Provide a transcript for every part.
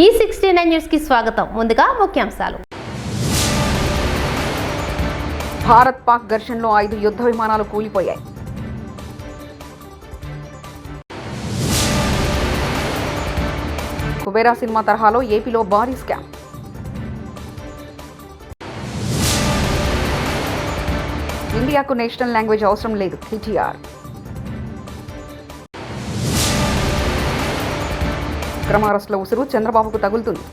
ఈ sixty nine న్యూస్కి స్వాగతం. ముందుగా ముఖ్యాంశాలు. భారత్ పాక్ ఘర్షణలో ఐదు యుద్ధ విమానాలు కూలిపోయాయి. కుబేరా సినిమా తరహాలో ఏపీలో భారీ స్కామ్. ఇండియాకు నేషనల్ లాంగ్వేజ్ అవసరం లేదు అక్రమ అరెస్టుల ఉసురు చంద్రబాబుకు తగులుతుంది.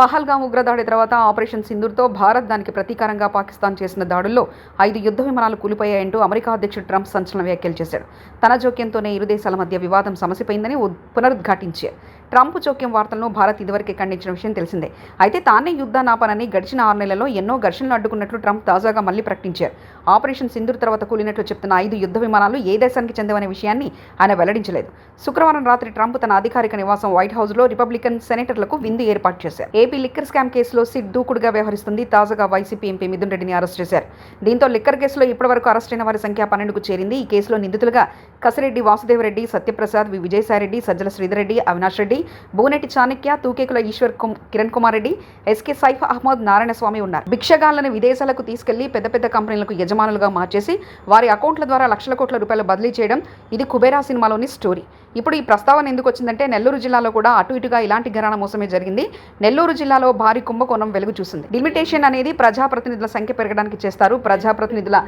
పహల్గాం ఉగ్రదాడి తర్వాత ఆపరేషన్ సింధూర్తో భారత్ దానికి ప్రతీకారంగా పాకిస్తాన్ చేసిన దాడుల్లో ఐదు యుద్ధ విమానాలు కూలిపోయాయంటూ అమెరికా అధ్యక్షుడు ట్రంప్ సంచలన వ్యాఖ్యలు చేశాడు. తన జోక్యంతోనే ఇరు దేశాల మధ్య వివాదం సమసిపోయిందని పునరుద్ఘాటించారు. ట్రంప్ జోక్యం వార్తలను భారత్ ఇదివరకే ఖండించిన విషయం తెలిసిందే. అయితే తానే యుద్ధానాపనని గడిచిన ఆరు నెలల్లో ఎన్నో ఘర్షణలు అడ్డుకున్నట్లు ట్రంప్ తాజాగా మళ్ళీ ప్రకటించారు. ఆపరేషన్ సింధూర్ తర్వాత కూలినట్లు చెప్తున్న ఐదు యుద్ధ విమానాలు ఏ దేశానికి చెందవనే విషయాన్ని ఆయన వెల్లడించలేదు. శుక్రవారం రాత్రి ట్రంప్ తన అధికారిక నివాసం వైట్ హౌస్లో రిపబ్లికన్ సెనేటర్లకు విందు ఏర్పాటు చేశారు. ఏపీ లిక్కర్ స్కామ్ కేసులో సిట్ దూకుడుగా వ్యవహరిస్తుంది తాజాగా వైసీపీ ఎంపీ మిథున్ రెడ్డిని అరెస్ట్ చేశారు. దీంతో లిక్కర్ కేసులో ఇప్పటివరకు అరెస్ట్ అయిన వారి సంఖ్య పన్నెండుకు చేరింది. ఈ కేసులో నిందితులుగా కసిరెడ్డి వాసుదేవరెడ్డి సత్యప్రసాద్ వి. విజయసాయిరెడ్డి సజ్జల శ్రీధర్రెడ్డి అవినాష్ రెడ్డి బూనెట్టి చాణక్య తూకేకుల ఈశ్వర్ కిరణ్ కుమార్ రెడ్డి ఎస్కే సైఫ్ అహ్మద్ నారాయణస్వామి ఉన్నారు. భిక్షగాళ్ళను విదేశాలకు తీసుకెళ్ళి పెద్ద పెద్ద కంపెనీలకు యజమాని యజమానులుగా మార్చేసి వారి అకౌంట్ల ద్వారా లక్షల కోట్ల రూపాయలు బదిలీ చేయడం ఇది కుబేరా సినిమాలోని స్టోరీ. ఇప్పుడు ఈ ప్రస్తావన ఎందుకు వచ్చిందంటే నెల్లూరు జిల్లాలో కూడా అటు ఇటుగా ఇలాంటి ఘరాణ మోసమే జరిగింది. నెల్లూరు జిల్లాలో భారీ కుంభకోణం వెలుగు చూసింది. లిమిటేషన్ అనేది ప్రజాప్రతినిధుల సంఖ్య పెరగడానికి చేస్తారు. ప్రజాప్రతినిధుల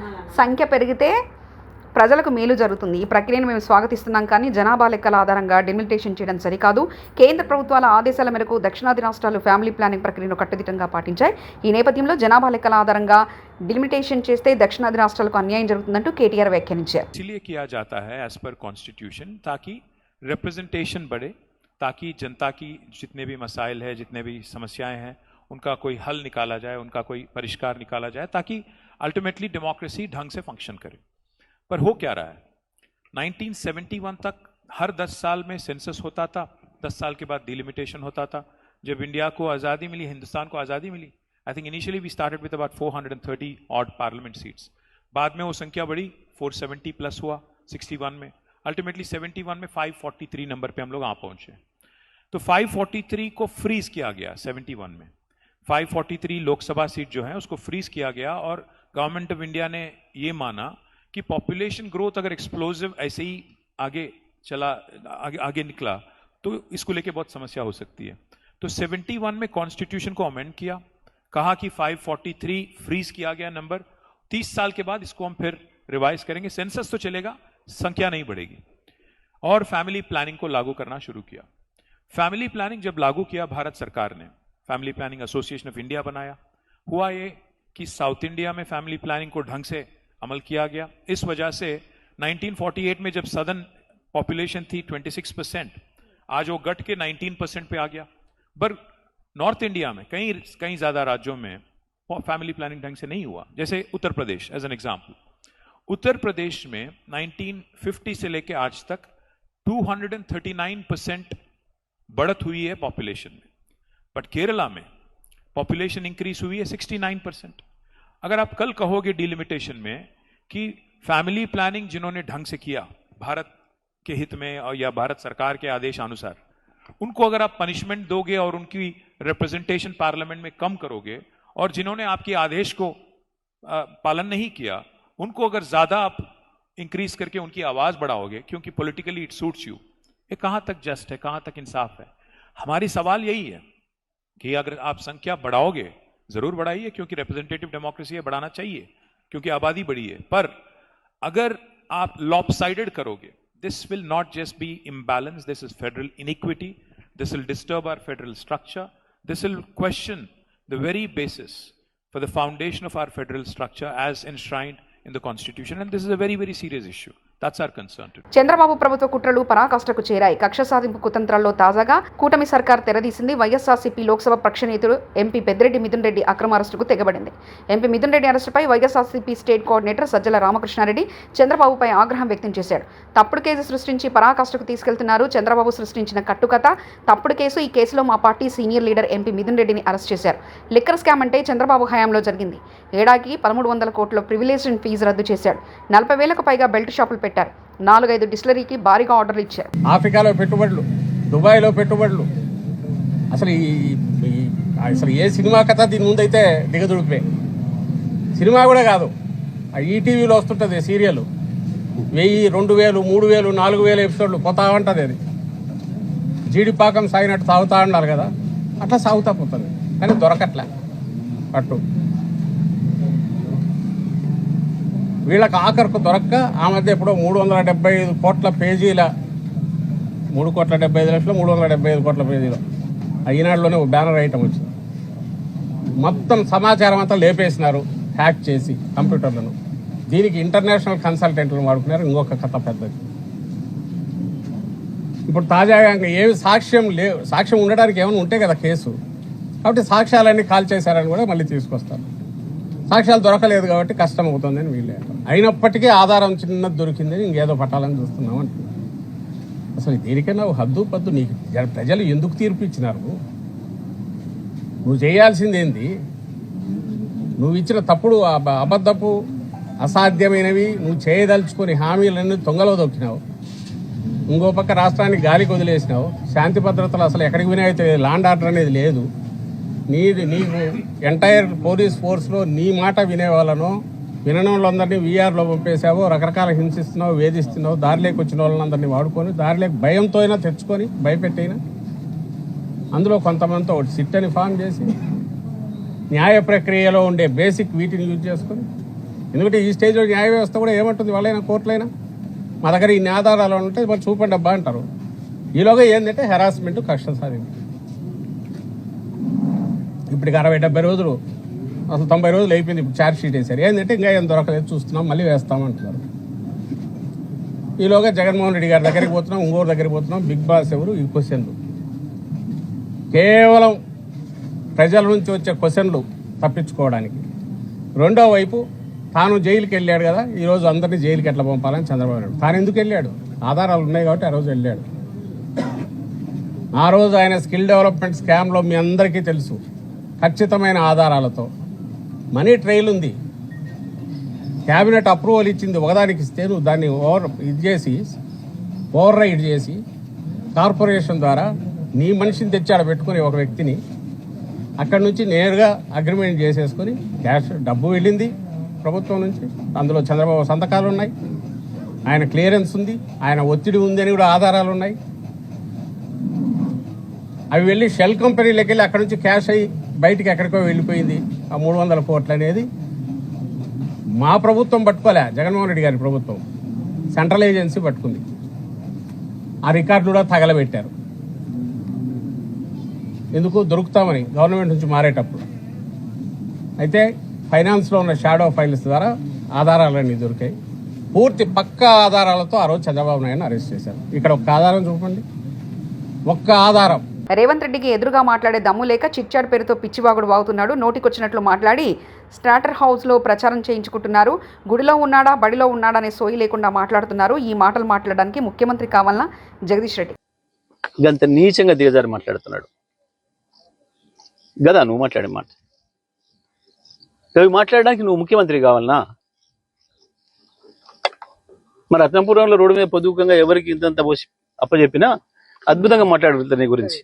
సంఖ్య పెరిగితే ప్రజలకు మేలు జరుగుతుంది ఈ ప్రక్రియను మేము స్వాగతిస్తున్నాం కానీ జనాభా లెక్కల ఆధారంగా డిమిలిటేషన్ చేయడం సరికాదు కేంద్ర ప్రభుత్వాల ఆదేశాల మేరకు దక్షిణాది రాష్ట్రాలు ఫ్యామిలీ ప్లానింగ్ ప్రక్రియను కట్టుదిట్టంగా పాటించాయి ఈ నేపథ్యంలో జనాభా లెక్కల ఆధారంగా డిలిమిటేషన్ చేస్తే దక్షిణాది రాష్ట్రాలకు అన్యాయం జరుగుతుందంటూ కేటీఆర్ వ్యాఖ్యానించారు इसलिए किया जाता है एज पर कॉन्स्टिट्यूशन ताकि रिप्रेजेंटेशन बढ़े ताकि जनता की जितने भी मसाइल है जितने भी समस्याएं हैं उनका कोई हल निकाला जाए उनका कोई परिष्कार निकाला जाए ताकि अल्टीमेटली डेमोक्रेसी ढंग से फंक्शन करे पर हो क्या रहा है? 1971 तक हर 10 साल में सेंसस होता था 10 साल के बाद डिलिमिटेशन होता था। जब इंडिया को आज़ादी मिली, हिंदुस्तान को आज़ादी मिली I think initially we started with about 430 odd parliament seats बाद में वो संख्या बढ़ी 470 प्लस हुआ 61 में। अल्टीमेटली 71 में 543 नंबर पे हम लोग आ पहुँचे। तो 543 को फ्रीज किया गया 71 में। 543 लोकसभा सीट जो है, उसको फ्रीज किया गया और गवर्नमेंट ऑफ़ इंडिया ने ये माना कि पॉपुलेशन ग्रोथ अगर एक्सप्लोजिव ऐसे ही आगे चला, आगे आगे निकला तो इसको लेके बहुत समस्या हो सकती है। तो 71 में कॉन्स्टिट्यूशन को अमेंड किया, कहा कि 543 फ्रीज किया गया नंबर 30 साल के बाद इसको हम फिर रिवाइज करेंगे। सेंसस तो चलेगा, संख्या नहीं बढ़ेगी। और फैमिली प्लानिंग को लागू करना शुरू किया। फैमिली प्लानिंग जब लागू किया, भारत सरकार ने family planning association of India बनाया। हुआ ये कि साउथ इंडिया में फैमिली प्लानिंग को ढंग से अमल किया गया। इस वजह से 1948 में जब सदन पॉपुलेशन थी 26 परसेंट, आज वो घट के 19 परसेंट पे आ गया। पर नॉर्थ इंडिया में कई कई ज़्यादा राज्यों में फैमिली प्लानिंग ढंग से नहीं हुआ। जैसे Uttar Pradesh as an example Uttar Pradesh में 1950 से लेकर आज तक 239 परसेंट बढ़त हुई है पॉपुलेशन में। बट केरला में पॉपुलेशन इंक्रीज हुई है 69 परसेंट अगर आप कल कहोगे डिलिमिटेशन में कि फैमिली प्लानिंग जिन्होंने ढंग से किया, भारत के हित में और या भारत सरकार के आदेश अनुसार, उनको अगर आप पनिशमेंट दोगे और उनकी रिप्रेजेंटेशन पार्लियामेंट में कम करोगे और जिन्होंने आपके आदेश को पालन नहीं किया, उनको अगर ज़्यादा आप इंक्रीज करके उनकी आवाज़ बढ़ाओगे, क्योंकि पॉलिटिकली इट सूट्स यू ये कहाँ तक जस्ट है, कहाँ तक इंसाफ है? हमारी सवाल यही है कि अगर आप संख्या बढ़ाओगे ज़रूर बढ़ाइए, क्योंकि रिप्रेजेंटेटिव डेमोक्रेसी है, बढ़ाना चाहिए, क्योंकि आबादी बढ़ी है। पर अगर आप लॉपसाइडेड करोगे this will not just be imbalance this is federal inequity this will disturb our federal structure this will question the very basis for the foundation of our federal structure as enshrined in the constitution, and this is a very very serious issue. Chandrababu ప్రభుత్వ కుట్రలు పరాకాష్ఠకు చేరాయి. కక్ష సాధింపు కుతంత్రాల్లో తాజాగా కూటమి సర్కార్ తెరదీసింది YSRCP Lok Sabha పక్ష ఎంపీ పెద్దిరెడ్డి మిథున్ రెడ్డి అక్రమ అరెస్టుకు తెగబడింది. ఎంపీ మిథున్ రెడ్డి అరెస్టుపై వైఎస్ఆర్సీపీ స్టేట్ కోఆర్డినేటర్ సజ్జల రామకృష్ణారెడ్డి చంద్రబాబుపై ఆగ్రహం వ్యక్తం చేశాడు. తప్పుడు కేసు సృష్టించి పరాకాష్ఠకు తీసుకెళ్తున్నారు చంద్రబాబు సృష్టించిన కట్టుకథ. తప్పుడు కేసు ఈ కేసులో మా party senior leader MP Mithun రెడ్డిని అరెస్ట్ చేశారు. లిక్కర్ స్కామ్ అంటే చంద్రబాబు హయాంలో జరిగింది. ఏడాదికి పదమూడు వందల కోట్ల ప్రివిలేజ్ ఫీజు రద్దు చేశాడు. నలభై వేలకు పైగా బెల్ట్ షాపులు పెట్టారు. నాలుగైదు డిస్టిలరీకి భారీగా ఆర్డర్లు ఇచ్చారు. ఆఫ్రికాలో పెట్టుబడులు దుబాయ్లో పెట్టుబడులు. అసలు ఈ అసలు ఏ సినిమా కథ దీని ముందైతే దిగదుడిపే సినిమా కూడా కాదు. ఈటీవీలో వస్తుంటుంది సీరియల్. వెయ్యి రెండు వేలు మూడు వేలు నాలుగు వేలు ఎపిసోడ్లు పోతా ఉంటుంది అది. జీడిపాకం సాగినట్టు సాగుతా ఉండాలి కదా. అట్లా సాగుతా పోతుంది. కానీ దొరకట్లే. పట్టు. వీళ్ళకి ఆఖరుకు దొరక్క ఆ మధ్య ఎప్పుడో మూడు వందల డెబ్బై ఐదు కోట్ల పేజీల మూడు కోట్ల డెబ్బై ఐదు లక్షలు మూడు వందల డెబ్బై ఐదు కోట్ల పేజీలు. ఈనాడులోనే ఒక బ్యానర్ ఐటమ్ వచ్చింది. మొత్తం సమాచారం అంతా లేపేసినారు హ్యాక్ చేసి కంప్యూటర్లను. దీనికి ఇంటర్నేషనల్ కన్సల్టెంట్లు వాడుకున్నారు ఇంకొక కథ పెద్దది. ఇప్పుడు తాజాగా ఇంకా ఏమి సాక్ష్యం లేవు సాక్ష్యం ఉండడానికి ఏమైనా ఉంటే కదా కేసు. కాబట్టి సాక్ష్యాలన్నీ కాల్ చేశారని కూడా మళ్ళీ తీసుకొస్తారు. సాక్ష్యాలు దొరకలేదు కాబట్టి కష్టం అవుతుందని వీళ్ళు అయినప్పటికీ ఆధారం చిన్నది దొరికిందని ఇంకేదో పట్టాలని చూస్తున్నాం అంటున్నారు అసలు దేనికైనా హద్దు పద్దు నీకు ప్రజలు ఎందుకు తీర్పు ఇచ్చినారు? నువ్వు చేయాల్సిందేంది నువ్వు ఇచ్చిన తప్పుడు అబద్ధపు అసాధ్యమైనవి నువ్వు చేయదలుచుకొని హామీలన్నీ తొంగలో దొక్కినావు. ఇంకో పక్క రాష్ట్రానికి గాలికి వదిలేసినావు. శాంతి భద్రతలు అసలు ఎక్కడికి వినాయితే లాండ్ ఆర్డర్ అనేది లేదు. నీది నీకు ఎంటైర్ పోలీస్ ఫోర్స్లో నీ మాట వినే వాళ్ళను వినని వాళ్ళందరినీ వీఆర్లో పంపేసావు రకరకాల హింసిస్తున్నావు వేధిస్తున్నావు దారిలోకి వచ్చిన వాళ్ళందరినీ వాడుకొని దారిలోకి భయంతో అయినా తెచ్చుకొని భయపెట్టైనా? అందులో కొంతమందితో ఒకటి సిట్ అని ఫామ్ చేసి న్యాయ ప్రక్రియలో ఉండే బేసిక్ వీటిని యూజ్ చేసుకొని ఎందుకంటే ఈ స్టేజ్లో న్యాయ వ్యవస్థ కూడా ఏమంటుంది వాళ్ళైనా కోర్టులైనా? మా దగ్గర ఇన్ని ఆధారాలు ఉంటే మరి చూపండి అబ్బా అంటారు. ఈలోగా ఏంటంటే హెరాస్మెంట్ కష్టం సాధింపు ఇప్పటికి అరవై డెబ్బై రోజులు అసలు తొంభై రోజులు అయిపోయింది ఇప్పుడు ఛార్జ్ షీట్ వేశారు ఏంటంటే ఇంకా ఏం దొరకలేదు చూస్తున్నాం మళ్ళీ వేస్తామంటున్నారు ఈలోగా జగన్మోహన్ రెడ్డి గారి దగ్గరికి పోతున్నాం ఇంకోరు దగ్గరికి పోతున్నాం బిగ్ బాస్ ఎవరు? ఈ క్వశ్చన్లు కేవలం ప్రజల నుంచి వచ్చే క్వశ్చన్లు తప్పించుకోవడానికి. రెండో వైపు తాను జైలుకి వెళ్ళాడు కదా ఈరోజు అందరినీ జైలుకి ఎట్లా పంపాలని చంద్రబాబు నాయుడు. తాను ఎందుకు వెళ్ళాడు? ఆధారాలు ఉన్నాయి కాబట్టి ఆ రోజు వెళ్ళాడు. ఆ రోజు ఆయన స్కిల్ డెవలప్మెంట్ స్కామ్లో మీ అందరికీ తెలుసు. ఖచ్చితమైన ఆధారాలతో. మనీ ట్రైల్ ఉంది. క్యాబినెట్ అప్రూవల్ ఇచ్చింది ఒకదానికి ఇస్తే నువ్వు దాన్ని ఓవర్ ఇది చేసి ఓవర్ రైడ్ చేసి కార్పొరేషన్ ద్వారా నీ మనిషిని తెచ్చి ఆడ పెట్టుకుని ఒక వ్యక్తిని అక్కడి నుంచి నేరుగా అగ్రిమెంట్ చేసేసుకొని క్యాష్ డబ్బు వెళ్ళింది ప్రభుత్వం నుంచి. అందులో చంద్రబాబు సంతకాలు ఉన్నాయి. ఆయన క్లియరెన్స్ ఉంది. ఆయన ఒత్తిడి ఉంది అని కూడా ఆధారాలు ఉన్నాయి. అవి వెళ్ళి షెల్ కంపెనీలకు వెళ్ళి అక్కడ నుంచి క్యాష్ అయ్యి బయటికి ఎక్కడికో వెళ్ళిపోయింది. ఆ మూడు వందల కోట్లు అనేది మా ప్రభుత్వం పట్టుకోలే జగన్మోహన్ రెడ్డి గారి ప్రభుత్వం. సెంట్రల్ ఏజెన్సీ పట్టుకుంది. ఆ రికార్డు కూడా తగలబెట్టారు. ఎందుకు? దొరుకుతామని గవర్నమెంట్ నుంచి మారేటప్పుడు. అయితే ఫైనాన్స్లో ఉన్న షాడో ఫైల్స్ ద్వారా ఆధారాలన్నీ దొరికాయి. పూర్తి పక్క ఆధారాలతో ఆ రోజు చంద్రబాబు నాయుడు అరెస్ట్ చేశారు. ఇక్కడ ఒక్క ఆధారం చూపండి. ఒక్క ఆధారం. రేవంత్ రెడ్డికి ఎదురుగా మాట్లాడే దమ్ము లేక చిచ్చాడు పేరుతో పిచ్చివాగుడు వాగుతున్నాడు. నోటికొచ్చినట్లు మాట్లాడి స్టార్టర్ హౌస్లో ప్రచారం చేయించుకుంటున్నారు. గుడిలో ఉన్నాడా బడిలో ఉన్నాడా అనే సోయి లేకుండా మాట్లాడుతున్నారు. ఈ మాటలు మాట్లాడడానికి ముఖ్యమంత్రి కావాలన్నా జగదీష్ రెడ్డి. గంత నీచంగా దిగజారి మాట్లాడుతున్నాడు. గదా నువ్వు మాట్లాడే మాట. అవి మాట్లాడడానికి నువ్వు ముఖ్యమంత్రి కావాలనా? మరి రత్నపురంలో రోడ్డు మీద పొదుపుకంగా ఎవరికి ఇంతంత పోసి అప్పచెప్పినా అద్భుతంగా మాట్లాడుతుంది నీ గురించి.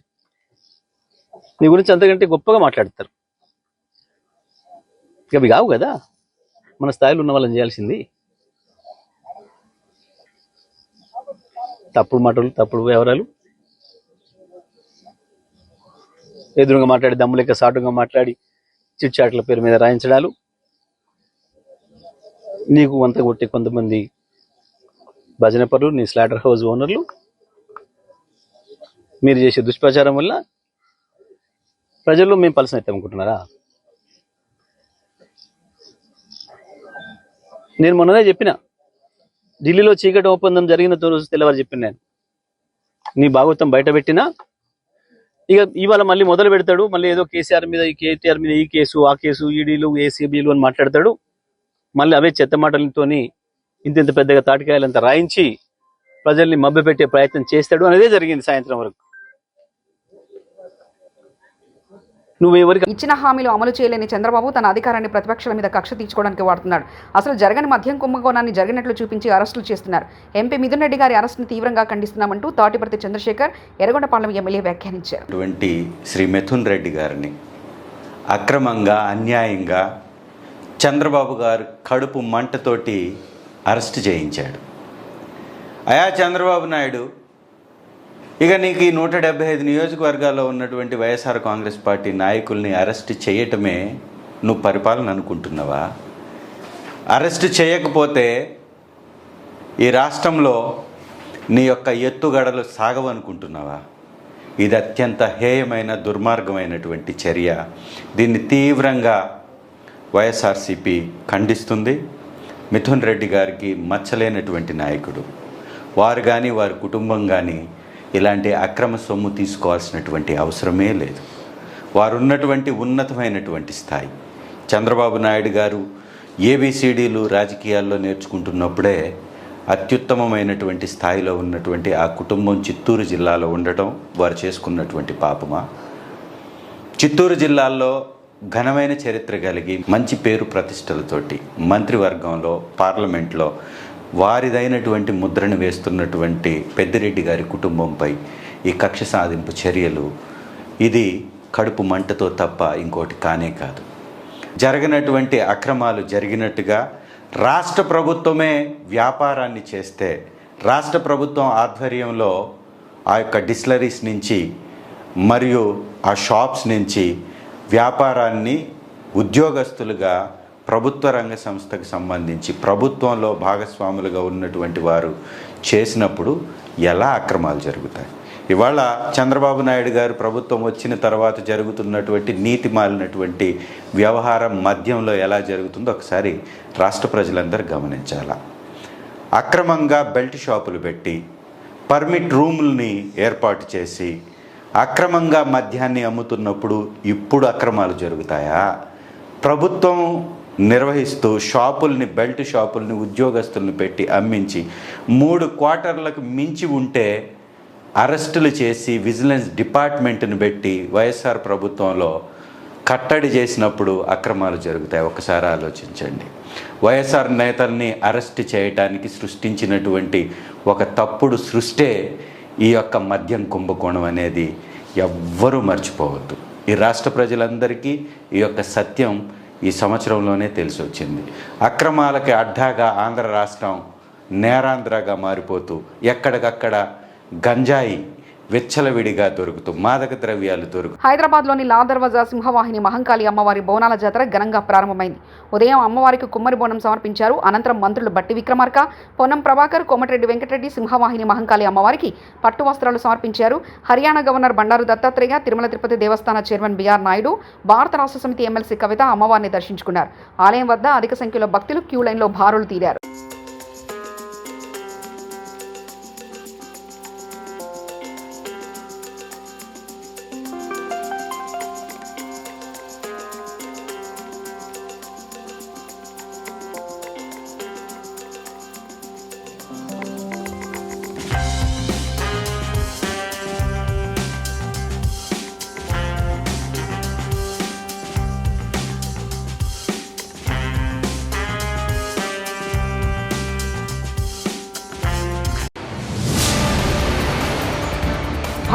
నీ గురించి అంతకంటే గొప్పగా మాట్లాడతారు. ఇక అవి కావు కదా. మన స్థాయిలో ఉన్న వాళ్ళని చేయాల్సింది. తప్పుడు మాటలు తప్పుడు వ్యవహారాలు. ఎదురుగా మాట్లాడి దమ్ము లెక్క సాటుగా మాట్లాడి చిట్చాట్ల పేరు మీద రాయించడాలు. నీకు వంత కొట్టి కొంతమంది భజన పరులు నీ స్లాటర్ హౌస్ ఓనర్లు మీరు చేసే దుష్ప్రచారం వల్ల ప్రజల్లో మేము పల్సర్ అయితే అనుకుంటున్నారా? నేను మొన్ననే చెప్పిన. ఢిల్లీలో చీకటి ఒప్పందం జరిగిన రోజు తెల్లవారు చెప్పిన నేను. నీ భాగవతం బయట పెట్టినా? ఇక ఇవాళ మళ్ళీ మొదలు పెడతాడు. మళ్ళీ ఏదో కేసీఆర్ మీద ఈ కేటీఆర్ మీద ఈ కేసు ఆ కేసు ఈడీలు ఏసీబీలు అని మాట్లాడతాడు. మళ్ళీ అవే చెత్త మాటలతోని ఇంత ఇంత పెద్దగా తాటికాయలంతా రాయించి ప్రజల్ని మభ్యపెట్టే ప్రయత్నం చేస్తాడు. అనేదే జరిగింది సాయంత్రం వరకు. నువ్వు ఎవరికి ఇచ్చిన హామీలు అమలు చేయలేని చంద్రబాబు తన అధికారాన్ని ప్రతిపక్షాల మీద కక్ష తీర్చుకోవడానికి వాడుతున్నాడు. అసలు జరగని మద్యం కుంభకోణాన్ని జరిగినట్లు చూపించి అరెస్టులు చేస్తున్నారు. ఎంపీ మిథున్ రెడ్డి గారి అరెస్టును తీవ్రంగా ఖండిస్తున్నామంటూ తాటిపర్తి చంద్రశేఖర్ ఎర్రగొండపాలెం ఎమ్మెల్యే వ్యాఖ్యానించారు. శ్రీ మిథున్ రెడ్డి గారిని అక్రమంగా అన్యాయంగా చంద్రబాబు గారు కడుపు మంటతోటి అరెస్ట్ చేయించాడు. అయా చంద్రబాబు నాయుడు ఇక నీకు ఈ నూట డెబ్బై ఐదు నియోజకవర్గాల్లో ఉన్నటువంటి వైఎస్ఆర్ కాంగ్రెస్ పార్టీ నాయకుల్ని అరెస్ట్ చేయటమే నువ్వు పరిపాలన అనుకుంటున్నావా? అరెస్ట్ చేయకపోతే ఈ రాష్ట్రంలో నీ యొక్క ఎత్తుగడలు సాగవనుకుంటున్నావా ఇది అత్యంత హేయమైన దుర్మార్గమైనటువంటి చర్య. దీన్ని తీవ్రంగా వైఎస్ఆర్సిపి ఖండిస్తుంది. మిథున్ రెడ్డి గారికి మచ్చలేనటువంటి నాయకుడు. వారు కానీ వారి కుటుంబం కానీ ఇలాంటి అక్రమ సొమ్ము తీసుకోవాల్సినటువంటి అవసరమే లేదు. వారు ఉన్నటువంటి ఉన్నతమైనటువంటి స్థాయి. చంద్రబాబు నాయుడు గారు ఏబిసిడీలు రాజకీయాల్లో నేర్చుకుంటున్నప్పుడే అత్యుత్తమమైనటువంటి స్థాయిలో ఉన్నటువంటి ఆ కుటుంబం చిత్తూరు జిల్లాలో ఉండటం వారు చేసుకున్నటువంటి పాపమా? చిత్తూరు జిల్లాల్లో ఘనమైన చరిత్ర కలిగి మంచి పేరు ప్రతిష్టలతోటి మంత్రివర్గంలో పార్లమెంట్లో వారిదైనటువంటి ముద్రను వేస్తున్నటువంటి పెద్దిరెడ్డి గారి కుటుంబంపై ఈ కక్ష సాధింపు చర్యలు ఇది కడుపు మంటతో తప్ప ఇంకోటి కానే కాదు. జరిగినటువంటి అక్రమాలు జరిగినట్టుగా రాష్ట్ర ప్రభుత్వమే వ్యాపారాన్ని చేస్తే రాష్ట్ర ప్రభుత్వం ఆధ్వర్యంలో ఆ యొక్క డిస్లరీస్ నుంచి మరియు ఆ షాప్స్ నుంచి వ్యాపారాన్ని ఉద్యోగస్తులుగా ప్రభుత్వ రంగ సంస్థకు సంబంధించి ప్రభుత్వంలో భాగస్వాములుగా ఉన్నటువంటి వారు చేసినప్పుడు ఎలా అక్రమాలు జరుగుతాయి? ఇవాళ చంద్రబాబు నాయుడు గారు ప్రభుత్వం వచ్చిన తర్వాత జరుగుతున్నటువంటి నీతి మాలినటువంటి వ్యవహారం మద్యంలో ఎలా జరుగుతుందో ఒకసారి రాష్ట్ర ప్రజలందరూ గమనించాలా. అక్రమంగా బెల్ట్ షాపులు పెట్టి పర్మిట్ రూముల్ని ఏర్పాటు చేసి అక్రమంగా మద్యాన్ని అమ్ముతున్నప్పుడు ఇప్పుడు అక్రమాలు జరుగుతాయా? ప్రభుత్వం నిర్వహిస్తూ షాపుల్ని బెల్ట్ షాపుల్ని ఉద్యోగస్తుల్ని పెట్టి అమ్మించి మూడు క్వార్టర్లకు మించి ఉంటే అరెస్టులు చేసి విజిలెన్స్ డిపార్ట్మెంట్ని పెట్టి వైఎస్ఆర్ ప్రభుత్వంలో కట్టడి చేసినప్పుడు అక్రమాలు జరుగుతాయి. ఒకసారి ఆలోచించండి. వైఎస్ఆర్ నేతల్ని అరెస్ట్ చేయటానికి సృష్టించినటువంటి ఒక తప్పుడు సృష్టే ఈ యొక్క మద్యం కుంభకోణం అనేది ఎవ్వరూ మర్చిపోవద్దు. ఈ రాష్ట్ర ప్రజలందరికీ ఈ యొక్క సత్యం ఈ సంవత్సరంలోనే తెలిసి వచ్చింది అక్రమాలకి అడ్డాగా ఆంధ్ర రాష్ట్రం నేరాంధ్రగా మారిపోతూ ఎక్కడికక్కడ గంజాయి విచ్చలవిడిగా దొరుకుతూ మాదక ద్రవ్యాలు దొరుకు. హైదరాబాద్లోని లాల్ సింహవాహిని మహంకాళి అమ్మవారి బోనాల జాతర ఘనంగా ప్రారంభమైంది. ఉదయం అమ్మవారికి కుమ్మరి బోనం సమర్పించారు. అనంతరం మంత్రులు బట్టి విక్రమార్క పొన్నం ప్రభాకర్ కోమటిరెడ్డి వెంకటరెడ్డి సింహవాహిని మహంకాళి అమ్మవారికి పట్టు వస్త్రాలు సమర్పించారు. హర్యానా గవర్నర్ బండారు దత్తాత్రేయ తిరుమల తిరుపతి దేవస్థాన చైర్మన్ బిఆర్ నాయుడు భారత రాష్ట్ర సమితి ఎమ్మెల్సీ కవిత అమ్మవారిని దర్శించుకున్నారు. ఆలయం వద్ద అధిక సంఖ్యలో భక్తులు క్యూ లైన్లో భారులు తీరారు.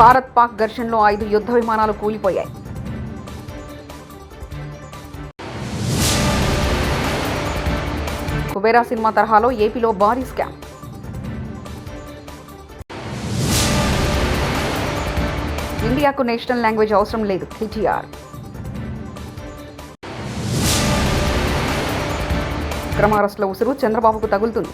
భారత్ పాక్ ఘర్షణలో ఐదు యుద్ధ విమానాలు కూలిపోయాయి. కుబేరా సినిమా తరహాలో ఏపీలో భారీ స్కామ్. ఇండియాకు నేషనల్ లాంగ్వేజ్ అవసరం లేదు కేటీఆర్ అక్రమారెస్టుల ఉసురు చంద్రబాబుకు తగులుతుంది.